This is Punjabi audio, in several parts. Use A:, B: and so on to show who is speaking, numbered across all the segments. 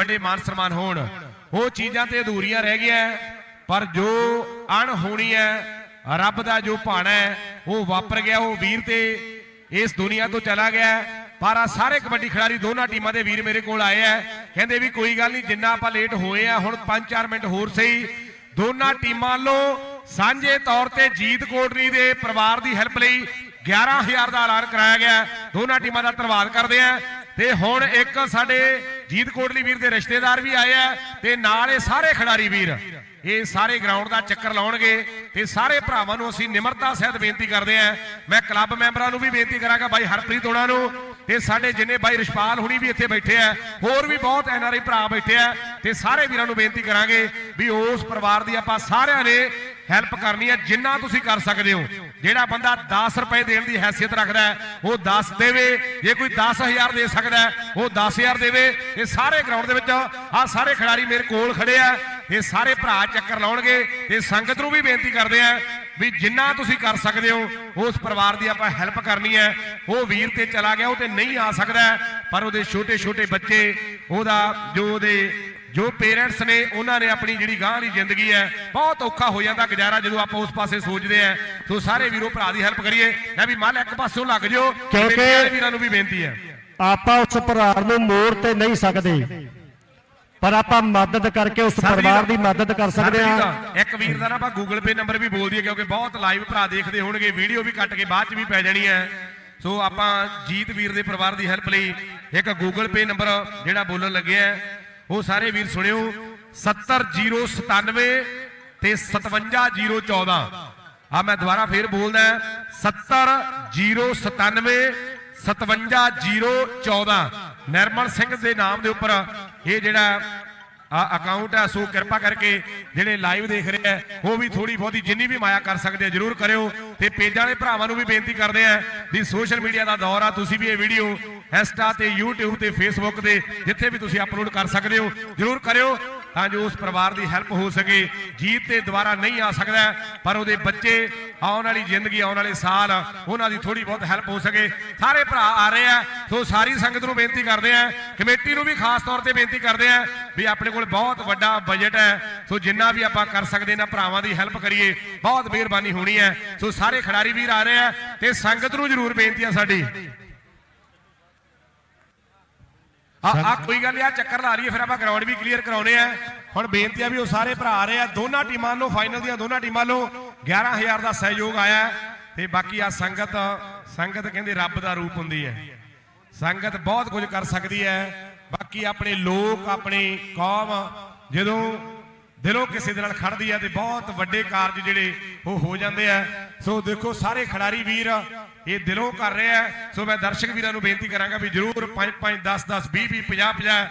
A: ਵੱਡੇ ਮਾਨ ਸਨਮਾਨ ਹੋਣ। ਉਹ ਚੀਜ਼ਾਂ ਤੇ ਅਧੂਰੀਆਂ ਰਹਿ ਗਈਆਂ ਪਰ ਜੋ ਅਣ ਹੋਣੀ ਹੈ ਰੱਬ ਦਾ ਜੋ ਭਾਣਾ ਹੈ ਉਹ ਵਾਪਰ ਗਿਆ, ਉਹ ਵੀਰ ਤੇ ਇਸ ਦੁਨੀਆ ਤੋਂ ਚਲਾ ਗਿਆ ਪਰ ਆ ਸਾਰੇ ਕਬੱਡੀ ਖਿਡਾਰੀ ਦੋਨਾਂ ਟੀਮਾਂ ਦੇ ਵੀਰ ਮੇਰੇ ਕੋਲ ਆਏ ਆ ਕਹਿੰਦੇ ਵੀ ਕੋਈ ਗੱਲ ਨਹੀਂ, ਜਿੰਨਾ ਆਪਾਂ ਲੇਟ ਹੋਏ ਆ, ਹੁਣ 5-4 ਮਿੰਟ ਹੋਰ ਸਹੀ। ਦੋਨਾਂ ਟੀਮਾਂ ਵੱਲੋਂ ਸਾਂਝੇ ਤੌਰ ਤੇ ਜੀਤ ਕੋਟਰੀ ਦੇ ਪਰਿਵਾਰ ਦੀ ਹੈਲਪ ਲਈ 11000 ਦਾ ਐਲਾਨ ਕਰਾਇਆ ਗਿਆ। ਦੋਨਾਂ ਟੀਮਾਂ ਦਾ ਧੰਨਵਾਦ ਕਰਦੇ ਆ। ਤੇ ਹੁਣ ਇੱਕ ਸਾਡੇ ਜੀਤ ਕੋਟਲੀ ਵੀਰ ਦੇ ਰਿਸ਼ਤੇਦਾਰ ਵੀ ਆਏ ਆ ਤੇ ਨਾਲ ਇਹ ਸਾਰੇ ਖਿਡਾਰੀ ਵੀਰ, ਇਹ ਸਾਰੇ ਗਰਾਊਂਡ ਦਾ ਚੱਕਰ ਲਾਉਣਗੇ ਤੇ ਸਾਰੇ ਭਰਾਵਾਂ ਨੂੰ ਅਸੀਂ ਨਿਮਰਤਾ ਸਹਿਤ ਬੇਨਤੀ ਕਰਦੇ ਆ। ਮੈਂ ਕਲੱਬ ਮੈਂਬਰਾਂ ਨੂੰ ਵੀ ਬੇਨਤੀ ਕਰਾਂਗਾ ਬਾਈ ਹਰਪ੍ਰੀਤ ਹੋਣਾ ਨੂੰ ਤੇ ਸਾਡੇ ਜਿੰਨੇ ਬਾਈ ਰਿਸ਼ਪਾਲ ਹੁਣੀ ਵੀ ਇੱਥੇ ਬੈਠੇ ਆ, ਹੋਰ ਵੀ ਬਹੁਤ ਐਨਆਰਆਈ ਭਰਾ ਬੈਠੇ ਆ ਤੇ ਸਾਰੇ ਵੀਰਾਂ ਨੂੰ ਬੇਨਤੀ ਕਰਾਂਗੇ ਵੀ ਉਸ ਪਰਿਵਾਰ ਦੀ ਆਪਾਂ ਸਾਰਿਆਂ ਨੇ ਹੈਲਪ ਕਰਨੀ ਹੈ ਜਿੰਨਾ ਤੁਸੀਂ ਕਰ ਸਕਦੇ ਹੋ। ਜਿਹੜਾ ਬੰਦਾ 10 ਰੁਪਏ ਦੇਣ ਦੀ ਹੈਸੀਅਤ ਰੱਖਦਾ ਉਹ 10 ਦੇਵੇ ਜੇ ਕੋਈ 10000 ਦੇ ਸਕਦਾ ਹੈ, ਉਹ 10000 ਦੇਵੇ। ਇਹ ਸਾਰੇ ਗਰਾਊਂਡ ਦੇ ਵਿੱਚ ਆ ਸਾਰੇ ਖਿਡਾਰੀ ਮੇਰੇ ਕੋਲ ਖੜੇ ਆ ਇਹ ਸਾਰੇ ਭਰਾ ਚੱਕਰ ਲਾਉਣਗੇ ਇਹ ਸੰਗਤ ਨੂੰ ਵੀ ਬੇਨਤੀ ਕਰਦੇ ਆ ਵੀ ਜਿੰਨਾ ਤੁਸੀਂ ਕਰ ਸਕਦੇ ਹੋ ਉਸ ਪਰਿਵਾਰ ਦੀ ਆਪਾਂ ਹੈਲਪ ਕਰਨੀ ਹੈ। ਉਹ ਵੀਰ ਤੇ ਚਲਾ ਗਿਆ ਉਹ ਤੇ ਨਹੀਂ ਆ ਸਕਦਾ ਪਰ ਉਹਦੇ ਛੋਟੇ ਛੋਟੇ ਬੱਚੇ ਉਹਦਾ ਜੋ ਉਹਦੇ ਜੋ ਪੇਰੈਂਟਸ ਨੇ ਉਹਨਾਂ ਨੇ ਆਪਣੀ ਜਿਹੜੀ ਗਾਂ ਦੀ ਜ਼ਿੰਦਗੀ ਹੈ ਬਹੁਤ ਔਖਾ ਹੋ ਜਾਂਦਾ ਗੁਜ਼ਾਰਾ ਜਦੋਂ ਆਪਾਂ ਉਸ ਪਾਸੇ ਸੋਚਦੇ ਆ ਸੋ ਸਾਰੇ ਵੀਰੋ ਭਰਾ ਦੀ ਹੈਲਪ ਕਰੀਏ। ਮੈਂ ਵੀ ਮੱਲ ਇੱਕ ਪਾਸੋਂ ਲੱਗ ਜਿਓ
B: ਕਿਉਂਕਿ-
A: ਵੀਰਾਂ ਨੂੰ ਵੀ ਬੇਨਤੀ ਹੈ।
B: ਆਪਾਂ ਉਸ ਪਰਿਵਾਰ ਨੂੰ ਮੋੜ ਤੇ ਨਹੀਂ ਸਕਦੇ ਪਰ ਆਪਾਂ ਮਦਦ ਕਰਕੇ ਉਸ ਪਰਿਵਾਰ ਦੀ ਮਦਦ ਕਰ ਸਕਦੇ ਹਾਂ।
A: ਅਕਾਲ। ਇੱਕ ਵੀਰ ਦਾ ਨਾ ਆਪਾਂ ਗੂਗਲ ਪੇ ਨੰਬਰ ਵੀ ਬੋਲ ਦਈਏ ਕਿਉਂਕਿ ਬਹੁਤ ਲਾਈਵ ਭਰਾ ਦੇਖਦੇ ਹੋਣਗੇ। ਵੀਡੀਓ ਵੀ ਕੱਟ ਕੇ ਬਾਅਦ ਚ ਵੀ ਪੈ ਜਾਣੀ ਹੈ। ਸੋ ਆਪਾਂ ਜੀਤ ਵੀਰ ਦੇ ਪਰਿਵਾਰ ਦੀ ਹੈਲਪ ਲਈ ਇੱਕ ਗੂਗਲ ਪੇ ਨੰਬਰ ਜਿਹੜਾ ਬੋਲਣ ਲੱਗੇ ਆ ਉਹ ਸਾਰੇ ਵੀਰ ਸੁਣਿਓ 70097 ਤੇ 57014 ਆ ਮੈਂ ਦੁਬਾਰਾ ਫੇਰ ਬੋਲਦਾ 70097 57014 ਨਿਰਮਲ ਸਿੰਘ ਦੇ ਨਾਮ ਦੇ ਉੱਪਰ ਇਹ ਜਿਹੜਾ ਆ ਅਕਾਊਂਟ ਹੈ, ਸੋ ਕਿਰਪਾ ਕਰਕੇ ਜਿਹੜੇ ਲਾਈਵ ਦੇਖ ਰਹੇ ਆ ਉਹ ਵੀ ਥੋੜੀ ਬਹੁਤੀ ਜਿੰਨੀ ਵੀ ਮਾਇਆ ਕਰ ਸਕਦੇ ਆ, ਜਰੂਰ ਕਰਿਓ। ਤੇ ਪੇਜਾਂ ਵਾਲੇ ਭਰਾਵਾਂ ਨੂੰ ਵੀ ਬੇਨਤੀ ਕਰਦੇ ਆ ਵੀ ਸੋਸ਼ਲ ਮੀਡੀਆ ਦਾ ਦੌਰ ਆ, ਤੁਸੀਂ ਵੀ ਇਹ ਵੀਡੀਓ ਇੰਸਟਾ ਤੇ YouTube ਤੇ Facebook ਤੇ ਜਿੱਥੇ ਵੀ ਤੁਸੀਂ ਅਪਲੋਡ ਕਰ ਸਕਦੇ ਹੋ, ਜਰੂਰ ਕਰਿਓ ਤਾਂ ਜੋ ਉਸ ਪਰਿਵਾਰ ਦੀ ਹੈਲਪ ਹੋ ਸਕੇ। ਜੀਤ ਤੇ ਦੁਬਾਰਾ ਨਹੀਂ ਆ ਸਕਦਾ, ਪਰ ਉਹਦੇ ਬੱਚੇ ਆਉਣ ਵਾਲੀ ਜ਼ਿੰਦਗੀ, ਆਉਣ ਵਾਲੇ ਸਾਲ, ਉਹਨਾਂ ਦੀ ਥੋੜੀ ਬਹੁਤ ਹੈਲਪ ਹੋ ਸਕੇ। ਸਾਰੇ ਭਰਾ ਆ ਰਹੇ ਆ, ਸੋ ਸਾਰੀ ਸੰਗਤ ਨੂੰ ਬੇਨਤੀ ਕਰਦੇ ਆ, ਕਮੇਟੀ ਨੂੰ ਵੀ ਖਾਸ ਤੌਰ ਤੇ ਬੇਨਤੀ ਕਰਦੇ ਆ ਵੀ ਆਪਣੇ ਕੋਲ ਬਹੁਤ ਵੱਡਾ ਬਜਟ ਹੈ। ਸੋ ਜਿੰਨਾ ਵੀ ਆਪਾਂ ਕਰ ਸਕਦੇ ਨਾ, ਭਰਾਵਾਂ ਦੀ ਹੈਲਪ ਕਰੀਏ, ਬਹੁਤ ਮਿਹਰਬਾਨੀ ਹੋਣੀ ਹੈ। ਸੋ ਸਾਰੇ ਖਿਡਾਰੀ ਵੀਰ ਆ ਰਹੇ ਆ ਤੇ ਸੰਗਤ ਨੂੰ ਜ਼ਰੂਰ ਬੇਨਤੀ ਆ ਸਾਡੀ। ਆ ਆ ਕੋਈ ਗੱਲ ਆ ਚੱਕਰ ਲਾ ਲਈਏ ਫਿਰ ਆਪਾਂ ਗਰਾਊਂਡ ਵੀ ਕਲੀਅਰ ਕਰਾਉਣੇ ਆ। ਹੁਣ ਬੇਨਤੀ ਆ ਵੀ ਉਹ ਸਾਰੇ ਭਰਾ ਆ ਰਹੇ ਆ ਦੋਨਾਂ ਟੀਮਾਂ ਨੂੰ ਫਾਈਨਲ ਦੀਆਂ ਦੋਨਾਂ ਟੀਮਾਂ ਨੂੰ 11000 ਦਾ ਸਹਿਯੋਗ ਆਇਆ ਹੈ। ਤੇ ਬਾਕੀ ਆ ਸੰਗਤ ਸੰਗਤ ਕਹਿੰਦੇ ਰੱਬ ਦਾ ਰੂਪ ਹੁੰਦੀ ਹੈ। ਸੰਗਤ ਬਹੁਤ ਕੁਝ ਕਰ ਸਕਦੀ ਹੈ। ਬਾਕੀ ਆਪਣੇ ਲੋਕ ਆਪਣੀ ਕੌਮ ਜਦੋਂ ਦਿਲੋਂ ਕਿਸੇ ਦੇ ਨਾਲ ਖੜਦੀ ਹੈ ਤੇ ਬਹੁਤ ਵੱਡੇ ਕਾਰਜ ਜਿਹੜੇ ਉਹ ਹੋ ਜਾਂਦੇ ਆ। ਸੋ ਦੇਖੋ ਸਾਰੇ ਖਿਡਾਰੀ ਵੀਰ, ਇਹ ਦਿਲੋਂ ਕਰ ਰਹੇ ਆ। ਸੋ ਮੈਂ ਦਰਸ਼ਕ ਵੀਰਾਂ ਨੂੰ ਬੇਨਤੀ ਕਰਾਂਗਾ ਵੀ ਜਰੂਰ 5 5 10 10 20 20 50 50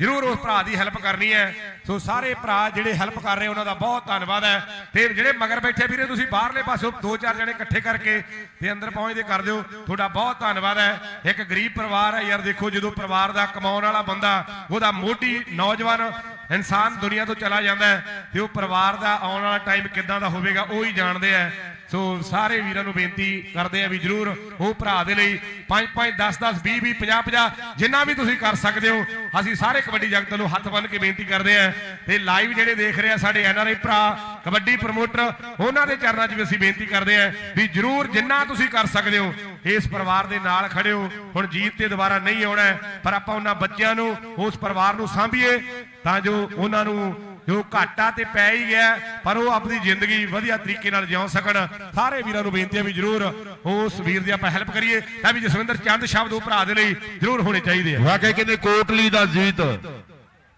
A: ਜਰੂਰ ਉਸ ਭਰਾ ਦੀ ਹੈਲਪ ਕਰਨੀ ਹੈ। ਸੋ ਸਾਰੇ ਭਰਾ ਜਿਹੜੇ ਹੈਲਪ ਕਰ ਰਹੇ, ਉਹਨਾਂ ਦਾ ਬਹੁਤ ਧੰਨਵਾਦ ਹੈ। ਤੇ ਜਿਹੜੇ ਮਗਰ ਬੈਠੇ ਵੀਰੇ, ਤੁਸੀਂ ਬਾਹਰਲੇ ਪਾਸੋਂ ਦੋ, ਚਾਰ ਜਣੇ ਇਕੱਠੇ ਕਰਕੇ ਤੇ ਅੰਦਰ ਪਹੁੰਚਦੇ ਕਰ ਦਿਓ। ਤੁਹਾਡਾ ਬਹੁਤ ਧੰਨਵਾਦ ਹੈ। ਇੱਕ ਗਰੀਬ ਪਰਿਵਾਰ ਹੈ ਯਾਰ, ਦੇਖੋ ਜਦੋਂ ਪਰਿਵਾਰ ਦਾ ਕਮਾਉਣ ਵਾਲਾ ਬੰਦਾ, ਉਹਦਾ ਮੋਢੀ ਨੌਜਵਾਨ ਇਨਸਾਨ ਦੁਨੀਆ ਤੋਂ ਚਲਾ ਜਾਂਦਾ ਹੈ ਤੇ ਉਹ ਪਰਿਵਾਰ ਦਾ ਆਉਣ ਵਾਲਾ ਟਾਈਮ ਕਿੱਦਾਂ ਦਾ ਹੋਵੇਗਾ, ਉਹ ਹੀ ਜਾਣਦੇ ਆ। ਸੋ ਸਾਰੇ ਵੀਰਾਂ ਨੂੰ ਬੇਨਤੀ ਕਰਦੇ ਆ ਵੀ ਜਰੂਰ ਉਹ ਭਰਾ ਦੇ ਲਈ 5 5 10 10 20 20 50 50 ਜਿੰਨਾ ਵੀ ਤੁਸੀਂ ਕਰ ਸਕਦੇ ਹੋ, ਅਸੀਂ ਸਾਰੇ ਕਬੱਡੀ ਜਗਤ ਨੂੰ ਹੱਥ ਬੰਨ ਕੇ ਬੇਨਤੀ ਕਰਦੇ ਆ। ਤੇ ਲਾਈਵ ਜਿਹੜੇ ਦੇਖ ਰਹੇ ਆ ਸਾਡੇ ਐਨਆਰਆਈ ਭਰਾ, ਕਬੱਡੀ ਪ੍ਰਮੋਟਰ ਉਹਨਾਂ ਦੇ ਚਰਨਾਂ 'ਚ ਵੀ ਅਸੀਂ ਬੇਨਤੀ ਕਰਦੇ ਆ ਵੀ ਜਰੂਰ ਜਿੰਨਾ ਤੁਸੀਂ ਕਰ ਸਕਦੇ ਹੋ ਇਸ ਪਰਿਵਾਰ ਦੇ ਨਾਲ ਖੜੇ ਹੋ ਹੁਣ ਜੀਤ ਤੇ ਦੁਬਾਰਾ ਨਹੀਂ ਆਉਣਾ ਪਰ ਆਪਾਂ ਉਹਨਾਂ ਬੱਚਿਆਂ ਨੂੰ, ਉਸ ਪਰਿਵਾਰ ਨੂੰ ਸਾਂਭੀਏ। ਤਾਂ ਜੋ ਉਹਨਾਂ ਨੂੰ ਜੋ ਘਾਟਾ ਤੇ ਪੈ ਹੀ ਗਿਆ, ਪਰ ਉਹ ਆਪਣੀ ਜ਼ਿੰਦਗੀ ਵਧੀਆ ਤਰੀਕੇ ਨਾਲ ਜਿਉ ਸਕਣ। ਸਾਰੇ ਵੀਰਾਂ ਨੂੰ ਬੇਨਤੀ ਹੈ ਵੀ ਜਰੂਰ ਉਸ ਵੀਰ ਦੀ ਆਪਾਂ ਹੈਲਪ ਕਰੀਏ, ਤਾਂ ਵੀ ਜਸਵਿੰਦਰ ਚੰਦ ਸ਼ਬਦ ਉਹ ਭਰਾ ਦੇ ਲਈ ਜਰੂਰ ਹੋਣੇ ਚਾਹੀਦੇ ਆ।
C: ਵਾਕਈ ਕਹਿੰਦੇ ਕੋਟਲੀ ਦਾ ਜੀਤ।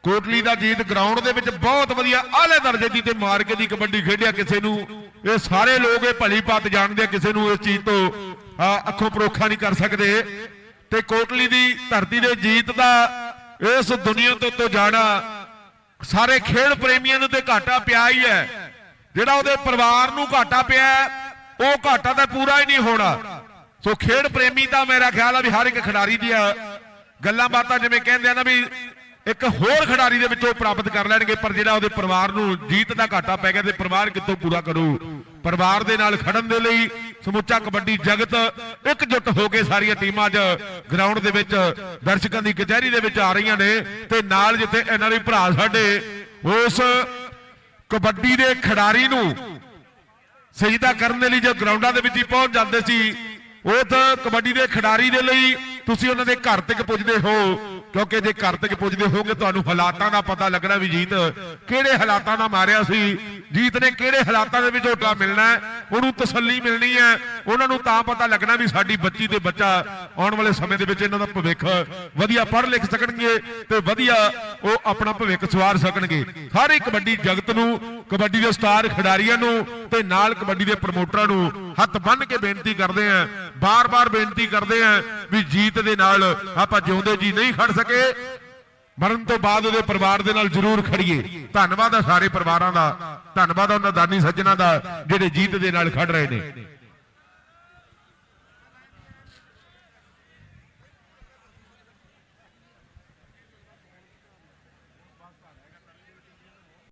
C: ਕੋਟਲੀ ਦਾ ਜੀਤ ਗਰਾਊਂਡ ਦੇ ਵਿੱਚ ਬਹੁਤ ਵਧੀਆ ਆਲੇ ਦਰਜੇ ਦੀ ਤੇ ਮਾਰ ਕੇ ਦੀ ਕਬੱਡੀ ਖੇਡਿਆ ਕਿਸੇ ਨੂੰ। ਇਹ ਸਾਰੇ ਲੋਕ ਇਹ ਭਲੀ ਬਾਤ ਜਾਣਦੇ ਆ ਕਿਸੇ ਨੂੰ ਇਸ ਚੀਜ਼ ਤੋਂ। ਅੱਖੋਂ ਪਰੋਖਾ ਨਹੀਂ ਕਰ ਸਕਦੇ। ਤੇ ਕੋਟਲੀ ਦੀ ਧਰਤੀ ਦੇ ਜੀਤ ਦਾ ਇਸ ਦੁਨੀਆ ਤੋਂ ਤੋਂ ਜਾਣਾ, ਸਾਰੇ ਖੇਡ ਪ੍ਰੇਮੀਆਂ ਨੂੰ ਤੇ ਘਾਟਾ ਪਿਆ ਹੀ ਹੈ। ਜਿਹੜਾ ਉਹਦੇ ਪਰਿਵਾਰ ਨੂੰ ਘਾਟਾ ਪਿਆ ਉਹ ਘਾਟਾ ਤਾਂ ਪੂਰਾ ਹੀ ਨਹੀਂ ਹੋਣਾ। ਸੋ ਖੇਡ ਪ੍ਰੇਮੀ ਤਾਂ ਮੇਰਾ ਖਿਆਲ ਆ ਵੀ ਹਰ ਇੱਕ ਖਿਡਾਰੀ ਦੀਆਂ ਗੱਲਾਂ ਬਾਤਾਂ ਜਿਵੇਂ ਕਹਿੰਦੇ ਆ ਨਾ ਵੀ ਇੱਕ ਹੋਰ ਖਿਡਾਰੀ ਦੇ ਵਿੱਚੋਂ ਪ੍ਰਾਪਤ ਕਰ ਲੈਣਗੇ, ਪਰ ਜਿਹੜਾ ਉਹਦੇ ਪਰਿਵਾਰ ਨੂੰ ਜੀਤ ਦਾ ਘਾਟਾ ਪੈ ਗਿਆ ਤੇ ਪਰਿਵਾਰ ਕਿੱਥੋਂ ਪੂਰਾ ਕਰੂ? ਪਰਿਵਾਰ ਦੇ ਨਾਲ ਖੜਨ ਦੇ ਲਈ ਸਮੁੱਚਾ ਕਬੱਡੀ ਜਗਤ ਇਕਜੁੱਟ ਹੋ ਕੇ ਸਾਰੀਆਂ ਟੀਮਾਂ 'ਚ ਗਰਾਊਂਡ ਦੇ ਵਿੱਚ ਦਰਸ਼ਕਾਂ ਦੀ ਕਚਹਿਰੀ ਦੇ ਵਿੱਚ ਆ ਰਹੀਆਂ ਨੇ ਤੇ ਨਾਲ ਜਿੱਥੇ ਇਹਨਾਂ ਦੇ ਭਰਾ ਸਾਡੇ ਉਸ ਕਬੱਡੀ ਦੇ ਖਿਡਾਰੀ ਨੂੰ ਸਜਦਾ ਕਰਨ ਦੇ ਲਈ ਜੋ ਗਰਾਊਂਡਾਂ ਦੇ ਵਿੱਚ ਹੀ ਪਹੁੰਚ ਜਾਂਦੇ ਸੀ ਉਹ ਤਾਂ ਕਬੱਡੀ ਦੇ ਖਿਡਾਰੀ ਦੇ ਲਈ ਤੁਸੀਂ ਉਹਨਾਂ ਦੇ ਘਰ ਤੱਕ ਪੁੱਜਦੇ ਹੋ। ਕਿਉਂਕਿ ਜੇ ਘਰ ਤੱਕ ਪੁੱਜਦੇ ਹੋਗੇ ਤੁਹਾਨੂੰ ਹਾਲਾਤਾਂ ਦਾ ਪਤਾ ਲੱਗਣਾ ਵੀ ਜੀਤ ਕਿਹੜੇ ਹਾਲਾਤਾਂ ਨਾਲ ਮਾਰਿਆ ਸੀ। ਜੀਤ ਨੇ ਕਿਹੜੇ ਹਾਲਾਤਾਂ ਦੇ ਵਿੱਚ ਝੋਟਾ ਮਿਲਣਾ ਉਹਨੂੰ ਤਸੱਲੀ ਮਿਲਣੀ ਹੈ। ਉਹਨਾਂ ਨੂੰ ਤਾਂ ਪਤਾ ਲੱਗਣਾ ਵੀ ਸਾਡੀ ਬੱਚੀ ਤੇ ਬੱਚਾ ਆਉਣ ਵਾਲੇ ਸਮੇਂ ਦੇ ਵਿੱਚ ਇਹਨਾਂ ਦਾ ਭਵਿੱਖ ਵਧੀਆ ਪੜ੍ਹ ਲਿਖ ਸਕਣਗੇ ਤੇ ਵਧੀਆ ਉਹ ਆਪਣਾ ਭਵਿੱਖ ਸਵਾਰ ਸਕਣਗੇ। ਸਾਰੇ ਕਬੱਡੀ ਜਗਤ ਨੂੰ ਕਬੱਡੀ ਦੇ ਸਟਾਰ ਖਿਡਾਰੀਆਂ ਨੂੰ ਤੇ ਨਾਲ ਕਬੱਡੀ ਦੇ ਪ੍ਰਮੋਟਰਾਂ ਨੂੰ ਹੱਥ ਬੰਨ੍ਹ ਕੇ ਬੇਨਤੀ ਕਰਦੇ ਆਂ ਬਾਰ-ਬਾਰ ਬੇਨਤੀ ਕਰਦੇ ਆਂ ਵੀ ਜੀਤ ਦੇ ਨਾਲ ਆਪਾਂ ਜਿਉਂਦੇ ਜੀ ਨਹੀਂ ਖੜ ਸਕੇ। ਮਰਨ ਤੋਂ ਬਾਅਦ ਉਹਦੇ ਪਰਿਵਾਰ ਦੇ ਨਾਲ ਜ਼ਰੂਰ ਖੜੀਏ। ਧੰਨਵਾਦ ਆ ਸਾਰੇ ਪਰਿਵਾਰਾਂ ਦਾ। ਧੰਨਵਾਦ ਆ ਉਹਨਾਂ ਦਾਨੀ ਸੱਜਣਾ ਦਾ ਜਿਹੜੇ ਜੀਤ ਦੇ ਨਾਲ ਖੜ ਰਹੇ ਨੇ।